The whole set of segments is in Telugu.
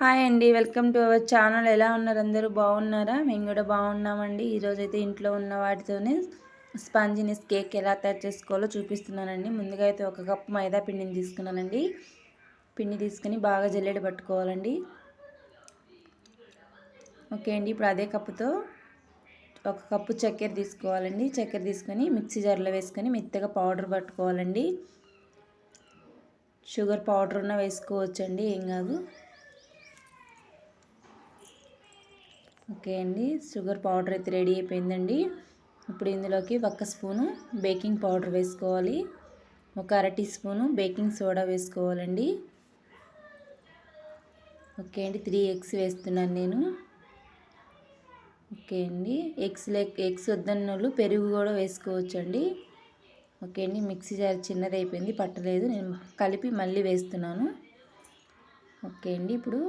హాయ్ అండి. Welcome to our channel. ఎలా ఉన్నారు? అందరూ బాగున్నారా? మేము కూడా బాగున్నామండి. ఈరోజు అయితే ఇంట్లో ఉన్న వాటితోనే స్పాంజినెస్ కేక్ ఎలా తయారు చేసుకోవాలో చూపిస్తున్నానండి. ముందుగా అయితే ఒక కప్పు మైదా పిండిని తీసుకున్నానండి. పిండి తీసుకుని బాగా జల్లెడ పట్టుకోవాలండి. ఓకే అండి. ఇప్పుడు అదే కప్పుతో ఒక కప్పు చక్కెర తీసుకోవాలండి. చక్కెర తీసుకొని మిక్సీ జార్లో వేసుకొని మెత్తగా పౌడర్ పట్టుకోవాలండి. షుగర్ పౌడర్ ఉన్న వేసుకోవచ్చండి. ఏం కాదు. ఓకే అండి. షుగర్ పౌడర్ అయితే రెడీ అయిపోయిందండి. ఇప్పుడు ఇందులోకి ఒక స్పూను బేకింగ్ పౌడర్ వేసుకోవాలి. ఒక అర టీ స్పూను బేకింగ్ సోడా వేసుకోవాలండి. ఓకే అండి. త్రీ ఎగ్స్ వేస్తున్నాను నేను. ఓకే అండి. ఎగ్స్ లెక్ ఎగ్స్ వద్దన్న వాళ్ళు పెరుగు కూడా వేసుకోవచ్చండి. ఓకే అండి. మిక్సీ జార్ చిన్నది అయిపోయింది పట్టలేదు. నేను కలిపి మళ్ళీ వేస్తున్నాను. ఓకే అండి. ఇప్పుడు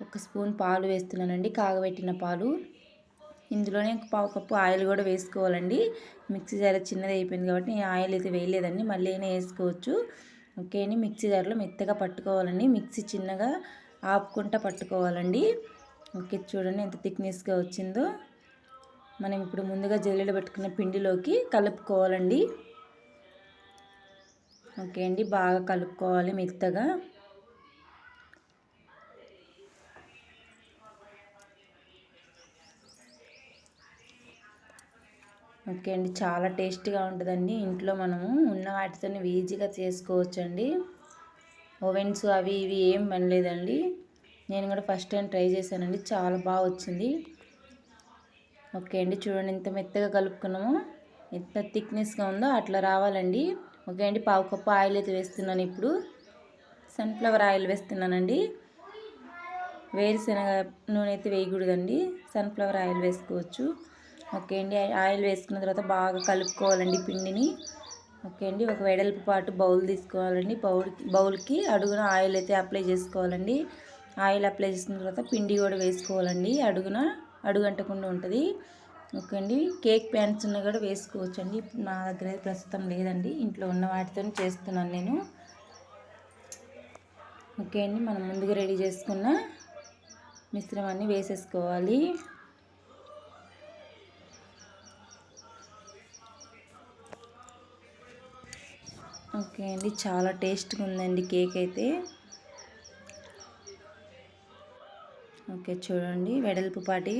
ఒక స్పూన్ పాలు వేస్తున్నానండి కాగబెట్టిన పాలు. ఇందులోనే పావు కప్పు ఆయిల్ కూడా వేసుకోవాలండి. మిక్సీ జార్ చిన్నది అయిపోయింది కాబట్టి నేను ఆయిల్ అయితే వేయలేదండి మళ్ళీ అయినా వేసుకోవచ్చు. ఓకే అండి మిక్సీ జార్లో మెత్తగా పట్టుకోవాలండి. మిక్సీ చిన్నగా ఆపుకుంటా పట్టుకోవాలండి. ఓకే చూడండి ఎంత థిక్నెస్గా వచ్చిందో. మనం ఇప్పుడు ముందుగా జల్లెడ పెట్టుకున్న పిండిలోకి కలుపుకోవాలండి. ఓకే అండి బాగా కలుపుకోవాలి మెత్తగా. ఓకే అండి. చాలా టేస్టీగా ఉంటుందండి. ఇంట్లో మనము ఉన్న వాటితో ఈజీగా చేసుకోవచ్చండి. ఓవెన్స్ అవి ఇవి ఏం పనిలేదండి నేను కూడా ఫస్ట్ టైం ట్రై చేశానండి. చాలా బాగా వచ్చింది. ఓకే అండి. చూడండి ఎంత మెత్తగా కలుపుకున్నాము. ఎంత థిక్నెస్గా ఉందో అట్లా రావాలండి. ఓకే అండి. పావు కప్పు ఆయిల్ అయితే వేస్తున్నాను ఇప్పుడు. సన్ఫ్లవర్ ఆయిల్ వేస్తున్నానండి. వేరుశనగ నూనె అయితే వేయకూడదండి. సన్ఫ్లవర్ ఆయిల్ వేసుకోవచ్చు. ఓకే అండి ఆయిల్ వేసుకున్న తర్వాత బాగా కలుపుకోవాలండి పిండిని. ఓకే అండి ఒక వెడల్పు పాటు బౌల్ తీసుకోవాలండి. బౌల్ బౌల్కి అడుగున ఆయిల్ అయితే అప్లై చేసుకోవాలండి. ఆయిల్ అప్లై చేసుకున్న తర్వాత పిండి కూడా వేసుకోవాలండి. అడుగున అడుగంటకుండా ఉంటుంది. ఓకే అండి కేక్ ప్యాన్స్ ఉన్న కూడా వేసుకోవచ్చండి. నా దగ్గర ప్రస్తుతం లేదండి ఇంట్లో ఉన్న వాటితో చేస్తున్నాను నేను. ఓకే అండి మనం ముందుగా రెడీ చేసుకున్న మిశ్రమాన్ని వేసేసుకోవాలి. ఓకే అండి చాలా టేస్ట్గా ఉందండి కేక్ అయితే ఓకే చూడండి వెడల్పు పాటి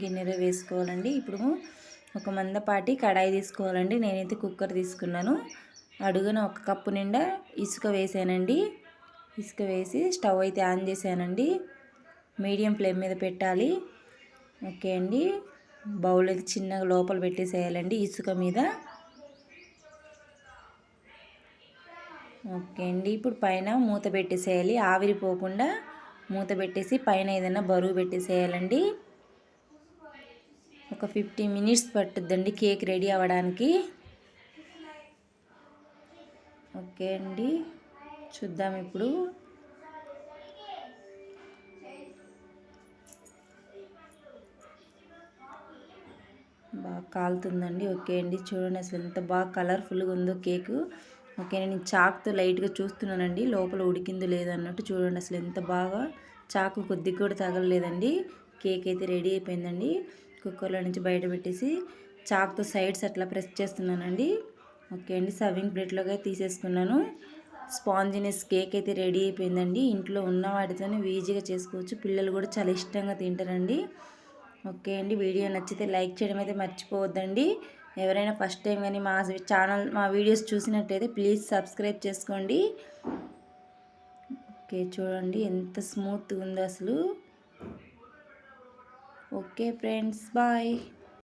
గిన్నెలో వేసుకోవాలండి. ఇప్పుడు ఒక మందపాటి కడాయి తీసుకోవాలండి. నేనైతే కుక్కర్ తీసుకున్నాను. అడుగున ఒక కప్పు నిండా ఇసుక వేసానండి. ఇసుక వేసి స్టవ్ అయితే ఆన్ చేశానండి. మీడియం ఫ్లేమ్ మీద పెట్టాలి. ఓకే అండి బౌల్ అయితే చిన్నగా లోపల పెట్టేసేయాలండి ఇసుక మీద. ఓకే అండి. ఇప్పుడు పైన మూత పెట్టేసేయాలి. ఆవిరిపోకుండా మూత పెట్టేసి పైన ఏదైనా బరువు పెట్టేసేయాలండి. ఒక ఫిఫ్టీ మినిట్స్ పట్టుద్దండి కేక్ రెడీ అవ్వడానికి. ఓకే అండి. చూద్దాం ఇప్పుడు. బాగా కాలుతుందండి. ఓకే అండి. చూడండి అసలు ఎంత బాగా కలర్ఫుల్గా ఉందో కేకు. ఓకే నేను చాక్తో లైట్గా చూస్తున్నానండి. లోపల ఉడికిందో లేదన్నట్టు చూడండి అసలు ఎంత బాగా చాకు కొద్దిగా కూడా తగలలేదండి. కేక్ అయితే రెడీ అయిపోయిందండి. కుక్కర్లో నుంచి బయట పెట్టేసి చాక్తో సైడ్స్ అట్లా ప్రెస్ చేస్తున్నానండి. ఓకే అండి సర్వింగ్ ప్లేట్లోకి తీసేసుకున్నాను. స్పాంజినెస్ కేక్ అయితే రెడీ అయిపోయిందండి. ఇంట్లో ఉన్న వాటితోనే ఈజీగా చేసుకోవచ్చు. పిల్లలు కూడా చాలా ఇష్టంగా తింటారండి. ఓకే అండి వీడియో నచ్చితే లైక్ చేయడం అయితే మర్చిపోవద్దండి. ఎవరైనా ఫస్ట్ టైం కానీ మా ఛానల్ మా వీడియోస్ చూసినట్టయితే ప్లీజ్ సబ్స్క్రైబ్ చేసుకోండి. ఓకే చూడండి ఎంత స్మూత్గా ఉందో అసలు ఓకే ఫ్రెండ్స్ బాయ్.